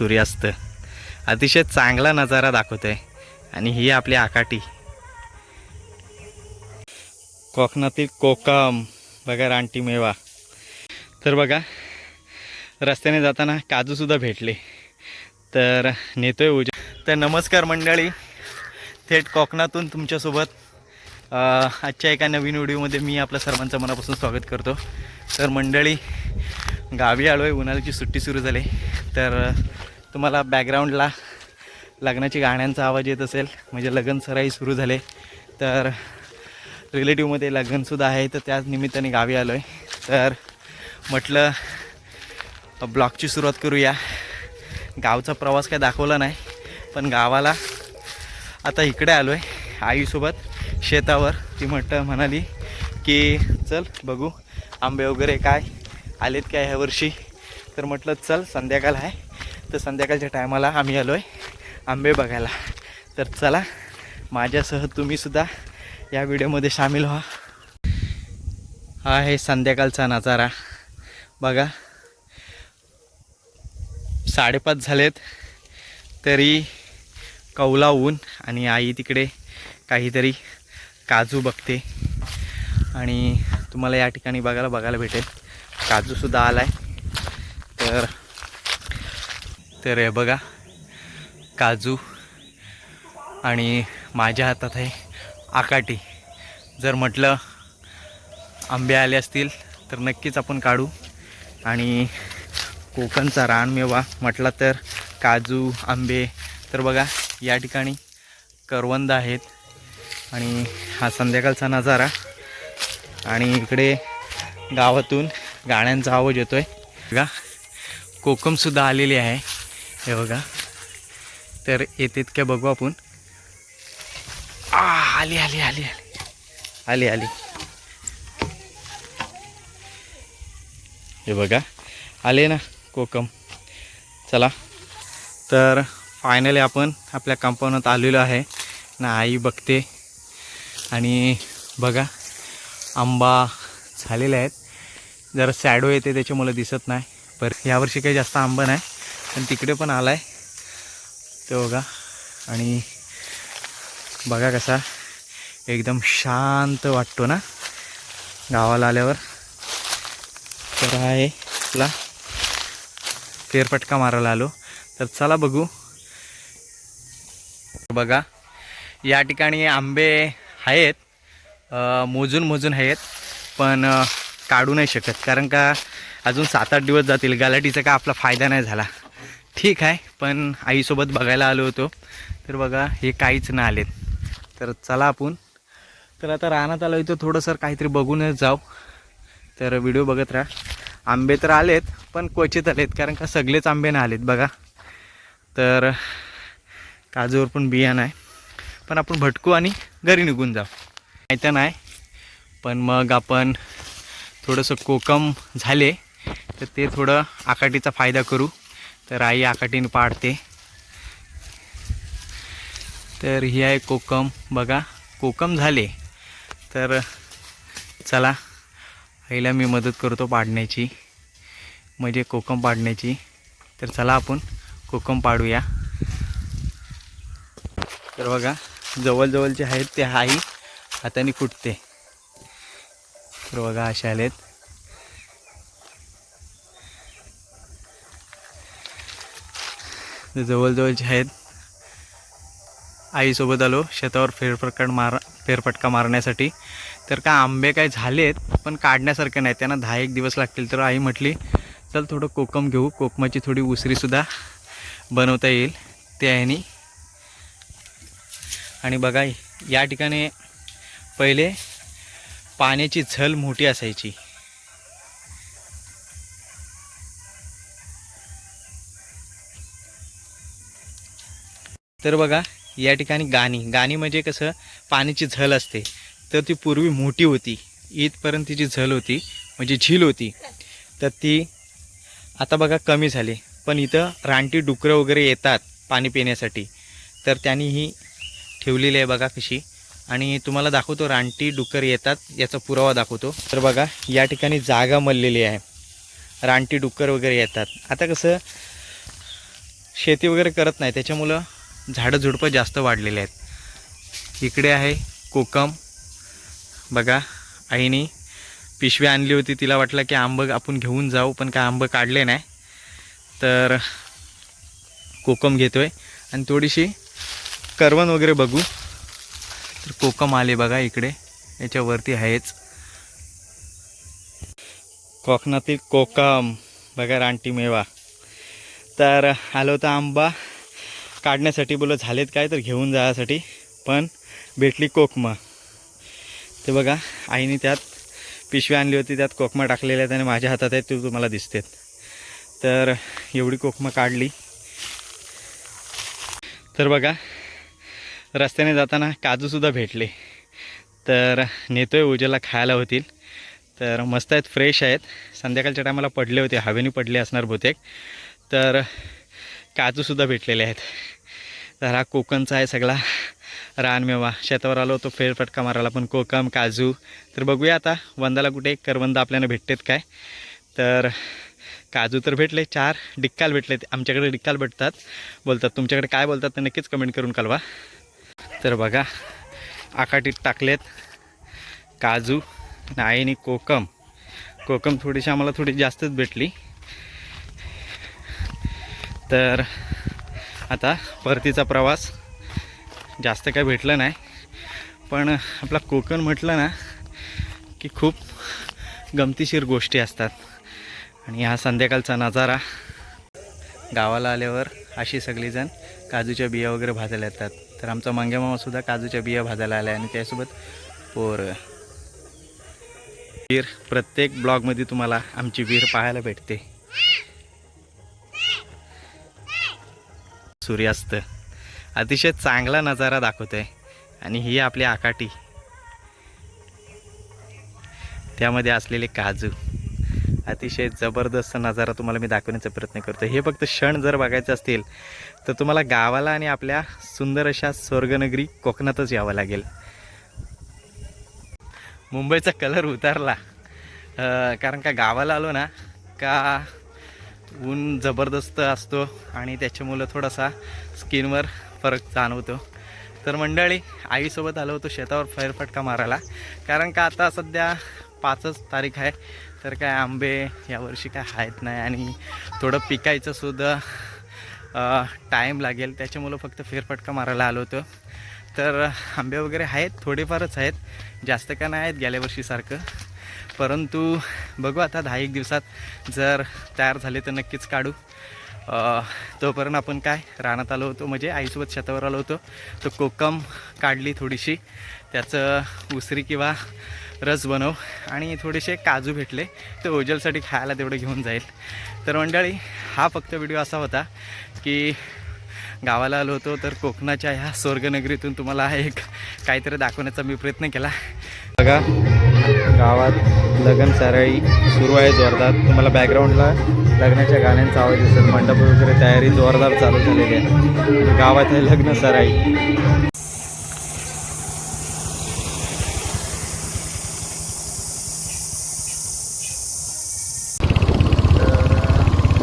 सूर्यास्त. अतिशय चांगला नजारा दाखवतोय आणि ही आपली आकाटी. कोकणातील कोकम. बघा रानटी मेवा. तर बघा रस्त्याने जाताना काजूसुद्धा भेटले. तर नेतोय उजा तर नमस्कार मंडळी. थेट कोकणातून तुमच्यासोबत आजच्या एका नवीन व्हिडिओमध्ये मी आपल्या सर्वांचं मनापासून स्वागत करतो. तर मंडळी गावी आलो आहे उन्हाळ्याची सुट्टी सुरू झाली. तर तुम्हाला बॅकग्राऊंडला लग्नाची गाण्यांचा आवाज येत असेल म्हणजे लग्न सराई सुरू झाले. तर रिलेटिव्हमध्ये लग्नसुद्धा आहे तर त्याच निमित्ताने गावी आलो आहे तर म्हटलं ब्लॉगची सुरुवात करूया. गावचा प्रवास काय दाखवला नाही पण गावाला आता इकडे आलो आहे आईसोबत शेतावर. ती म्हटलं म्हणाली की चल बघू आंबे वगैरे काय आलेत काय ह्या वर्षी? तर म्हटलं चल संध्याकाळ आहे. तर संध्याकाळच्या टायमाला आम्ही आलो आहे आंबे बघायला. तर चला माझ्यासह तुम्हीसुद्धा या व्हिडिओमध्ये सामील व्हा. हा आहे संध्याकाळचा नजारा. बघा साडेपाच झालेत तरी कौला ऊन आणि आई तिकडे काहीतरी काजू बघते. आणि तुम्हाला या ठिकाणी बघायला बघायला भेटेल. काजूसुद्धा आला आहे तर तर हे बघा काजू आणि माझ्या हातात आहे आकाटी. जर म्हटलं आंबे आले असतील तर नक्कीच आपण काढू. आणि कोकणचा रानमेवा म्हटला तर काजू आंबे तर बघा या ठिकाणी करवंद आहेत. आणि हा संध्याकाळचा नजारा. आणि इकडे गावातून गाण्यांचा आवाज येतो आहे बघा कोकमसुद्धा आलेली आहे. हे बघा. तर येते काय बघू आपण. आ आली आली आली आली. आली आली. हे बघा. आले ना कोकम. चला. तर फायनली आपण आपल्या कंपाऊंडात आलेलो आहे. ना आई बघते. आणि बघा आंबा झालेले आहेत. जरा सॅडो येते त्याच्यामुळे दिसत नाही. पर यावर्षी काही जास्त आंबा नाही. पण तिकडे पण आला आहे तो बघा. आणि बघा कसा एकदम शांत वाटतो ना गावाला आल्यावर. तर आहे आपला फेरफटका मारायला आलो. तर चला बघू. बघा. या ठिकाणी आंबे आहेत. मोजून मोजून आहेत. पण काढू नाही शकत. कारण का अजून सात आठ दिवस जातील. गलाटीचा का आपला फायदा नाही झाला. ठीक आहे पण आईसोबत बघायला आलो होतो. तर बघा हे काहीच नाही आलेत. तर चला आपण. तर आता रानात आलो इथं थोडंसं काहीतरी बघूनच जाऊ. तर व्हिडिओ बघत राहा. आंबे तर आलेत पण क्वचित आलेत कारण का सगळेच आंबे नाही आलेत बघा. तर काजूवर पण बियाणं आहे. पण आपण भटकू आणि घरी निघून जाऊ. नाही तर नाही. पण मग आपण थोडंसं कोकम झाले तर ते थोडं आकाटीचा फायदा करू. तर आई आकाटीने पाडते. तर ही आहे कोकम. बघा कोकम झाले. तर चला आईला मी मदत करतो पाडण्याची. म्हणजे कोकम पाडण्याची. तर चला आपण कोकम पाडूया. तर बघा जवळजवळचे आहेत ते आई हाताने फुटते. तर बघा असे आलेत. जवळजवळचे आहेत. आईसोबत आलो शेतावर फेरफटका मार फेरफटका मारण्यासाठी. तर का आंबे काय झालेत पण काढण्यासारखे नाही त्यांना दहा एक दिवस लागतील. तर आई म्हटली चल थोडं कोकम घेऊ. कोकमाची थोडी उसरीसुद्धा बनवता येईल. ते आहे आणि बघा या ठिकाणी पहिले पाण्याची झल मोठी असायची. तर बघा या ठिकाणी गाणी. गाणी म्हणजे कसं पाण्याची झल असते. तर ती पूर्वी मोठी होती. इथपर्यंत तिची झल होती म्हणजे झील होती. तर ती आता बघा कमी झाली. पण इथं रानटी डुकरं वगैरे येतात पाणी पिण्यासाठी. तर त्यांनी ही ठेवलेली आहे बघा कशी. आणि तुम्हाला दाखवतो रानटी डुक्कर येतात याचा पुरावा दाखवतो. तर बघा या ठिकाणी जागा मललेली आहे. रानटी डुक्कर वगैरे येतात. आता कसं शेती वगैरे करत नाही. त्याच्यामुळं झाडं झुडपं जास्त वाढलेले आहेत. इकडे आहे कोकम. बघा आईने पिशवी आणली होती. तिला वाटलं की आंबं आपण घेऊन जाऊ पण काय आंबं काढले नाही. तर कोकम घेतोय. आणि थोडीशी करवण वगैरे बघू. तर कोकम आले बघा इकडे. याच्यावरती आहेच. कोकणातील कोकम. बघा रानटी मेवा. तर आलो होता आंबा. काढण्यासाठी बोलत झालेत काय तर घेऊन जायसाठी पण भेटली कोकमा. ते बघा आईने त्यात पिशवी आणली होती त्यात कोकमा टाकलेल्या आहेत आणि माझ्या हातात आहेत ते तुम्हाला दिसतेत. तर एवढी कोकमा काढली. तर बघा रस्त्याने जाताना काजूसुद्धा भेटले. तर नेतोय उजेला खायला होतील. तर मस्त आहेत फ्रेश आहेत. संध्याकाळच्या टायमाला पडले होते हवेने पडले असणार बहुतेक. तर काजूसुद्धा भेटलेले आहेत. तर हा कोकणचा आहे सगळा. रानमेवा शेतावर आलो होतो फेरफटका मारायला पण कोकम काजू. तर बघूया आता वंदाला कुठे करवंद आपल्याला भेटतेत काय? तर काजू तर भेटले चार डिक्काल भेटले आमच्याकडे डिक्काल भेटतात. बोलतात तुमच्याकडे काय बोलतात ते नक्कीच कमेंट करून कळवा. तर बघा आकाटीत टाकलेत काजू आणि कोकम. कोकम थोडीशी आम्हाला थोडी जास्तच भेटली. तर आता परतीचा प्रवास. जास्त काय भेटलं नाही. पण आपला कोकण म्हटलं ना की खूप गमतीशीर गोष्टी असतात. आणि हा संध्याकाळचा नजारा. गावाला आल्यावर अशी सगळीजण काजूच्या बिया वगैरे भाजायला येतात. तर आमचा मंग्यामामासुद्धा काजूच्या बिया भाजायला आल्या आणि त्यासोबत पोरं. विहीर प्रत्येक ब्लॉगमध्ये तुम्हाला आमची विहीर पाहायला भेटते. सूर्यास्त अतिशय चांगला नजारा दाखवतोय. आणि ही आपली आकाटी त्यामध्ये असलेले काजू. अतिशय जबरदस्त नजारा तुम्हाला मी दाखवण्याचा प्रयत्न करतो हे फक्त क्षण जर बघायचे असतील तर तुम्हाला गावाला आणि आपल्या सुंदर अशा स्वर्गनगरी कोकणातच यावं लागेल. मुंबईचा कलर उतारला. कारण का गावाला आलो ना का ऊन जबरदस्त असतो आणि त्याच्यामुळं थोडासा स्किनवर फरक जाणवतो. तर मंडळी आईसोबत आलो होतो शेतावर फेरफटका मारायला. कारण का आता सध्या पाचच तारीख आहे तर काय आंबे यावर्षी काय आहेत नाही आणि थोडं पिकायचं सुद्धा टाईम लागेल. त्याच्यामुळं फक्त फेरफटका मारायला आलो होतो. तर आंबे वगैरे आहेत थोडेफारच आहेत. जास्त का नाही आहेत गेल्या वर्षीसारखं परंतु बघू आता दहा एक दिवसात जर तयार झाले तर नक्कीच काढू. तोपर्यंत आपण काय? रानात आलो होतो म्हणजे आईसोबत शेतावर आलो होतो. तर कोकम काढली थोडीशी. त्याचं उसरी किंवा रस बनव. आणि थोडेसे काजू भेटले. ते ओजलसाठी खायला तेवढं घेऊन जाईल. तर मंडळी हा फक्त व्हिडिओ असा होता की गावाला आलो होतो तर कोकणाच्या ह्या स्वर्गनगरीतून तुम्हाला एक काहीतरी दाखवण्याचा मी प्रयत्न केला. बघा गावात लग्न सराई सुरू आहे जोरदार. तुम्हाला बॅकग्राऊंडला लग्नाच्या गाण्यांचा आवाज दिसेल. मंडप वगैरे तयारी जोरदार चालू झालेली आहे. गावात आहे लग्न सराई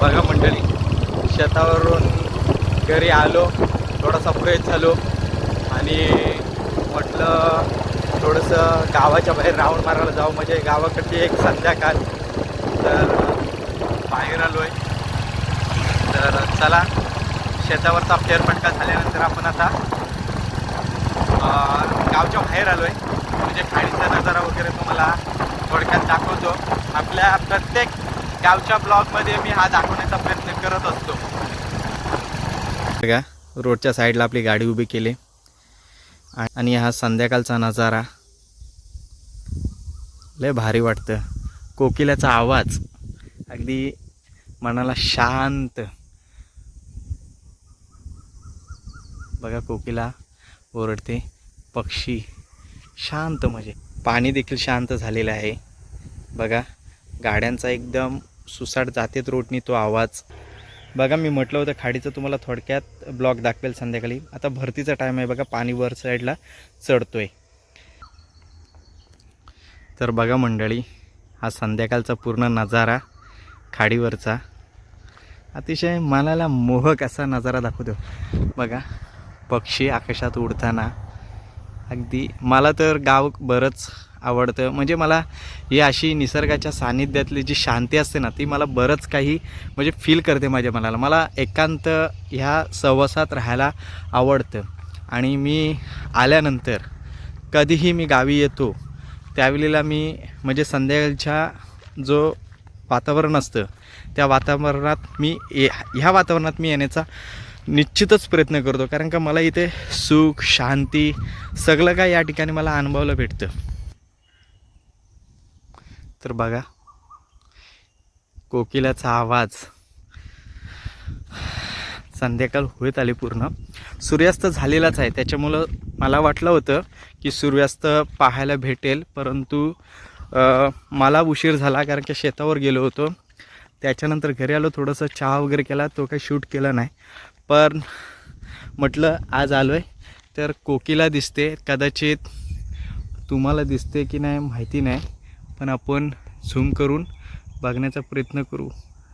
बघा मंडळी शेतावरून घरी आलो थोडासा फ्रेश झालो आणि म्हटलं थोडंसं गावाच्या बाहेर राऊंड मारायला जाऊ म्हणजे गावाकडची एक संध्याकाळ. तर बाहेर आलो आहे तर चला शेतावरचा फेरफटका झाल्यानंतर आपण आता गावच्या बाहेर आलो आहे म्हणजे खाडीचा नजारा वगैरे तुम्हाला थोडक्यात दाखवतो. आपल्या प्रत्येक गावच्या ब्लॉगमध्ये मी हा दाखवण्याचा प्रयत्न करत असतो. बघा रोडच्या साईडला आपली गाडी उभी केली. आणि हा संध्याकाळचा नजारा. लय भारी वाटतं. कोकिलाचा आवाज अगदी मनाला शांत. बघा कोकिला ओरडते पक्षी शांत म्हणजे. पाणी देखील शांत झालेलं आहे. बघा गाड्यांचा एकदम सुसाट जातेत रोडनी तो आवाज. बघा मी म्हटलं होतं खाडीचं तुम्हाला थोडक्यात ब्लॉग दाखवेल संध्याकाळी. आता भरतीचा टाईम आहे बघा पाणी वर साईडला चढतो आहे तर बघा मंडळी हा संध्याकाळचा पूर्ण नजारा खाडीवरचा. अतिशय मनाला मोहक असा नजारा दाखवतो. बघा पक्षी आकाशात उडताना. अगदी मला तर गाव बरंच आवडतं. म्हणजे मला ही अशी निसर्गाच्या सानिध्यातली जी शांती असते ना ती मला बरंच काही म्हणजे फील करते माझ्या मनाला. मला एकांत ह्या सहवासात राहायला आवडतं. आणि मी आल्यानंतर कधीही मी गावी येतो त्यावेळेला मी म्हणजे संध्याकाळच्या जो वातावरण असतं त्या वातावरणात मी ए ह्या वातावरणात मी येण्याचा निश्चितच प्रयत्न करतो. कारण का मला इथे सुख शांती सगळं काय या ठिकाणी मला अनुभवायला भेटतं. तर बघा कोकिलाचा आवाज. संध्याकाळ होत आली पूर्ण. सूर्यास्त झालेलाच आहे. त्याच्यामुळं मला वाटलं होतं की सूर्यास्त पाहायला भेटेल परंतु मला उशीर झाला कारण की शेतावर गेलो होतो. त्याच्यानंतर घरी आलो थोडंसं चहा वगैरे केला तो काही शूट केला नाही. पण म्हटलं आज आलो आहे तर कोकिला दिसते कदाचित तुम्हाला दिसते की नाही माहिती नाही. पण आपण झूम करून बघण्याचा प्रयत्न करू.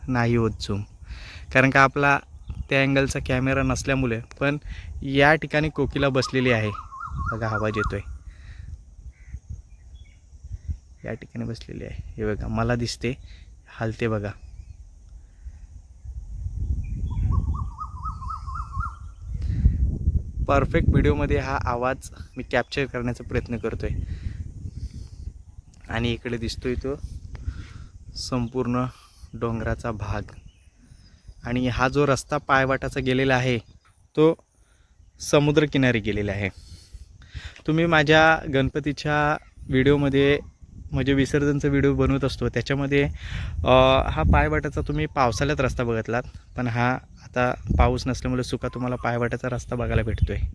नाही होत झूम. कारण का आपला त्या अँगलचा कॅमेरा नसल्यामुळे पण या ठिकाणी कोकिला बसलेली आहे. बघा आवाज येतो आहे या ठिकाणी बसलेली आहे. हे बघा मला दिसते. हलते बघा. परफेक्ट व्हिडिओमध्ये हा आवाज मी कॅप्चर करण्याचा प्रयत्न करतो आहे आणि इकडे दिसतोय तो संपूर्ण डोंगराचा भाग. आणि हा जो रस्ता पायवाटाचा गेलेला आहे तो समुद्रकिनारी गेलेला आहे. तुम्ही माझ्या गणपतीच्या व्हिडिओमध्ये म्हणजे विसर्जनचा व्हिडिओ बनवत असतो त्याच्यामध्ये हा पायवाटाचा तुम्ही पावसाळ्यात रस्ता बघितलात पण हा आता पाऊस नसल्यामुळे सुका तुम्हाला पायवाटाचा रस्ता बघायला भेटतो आहे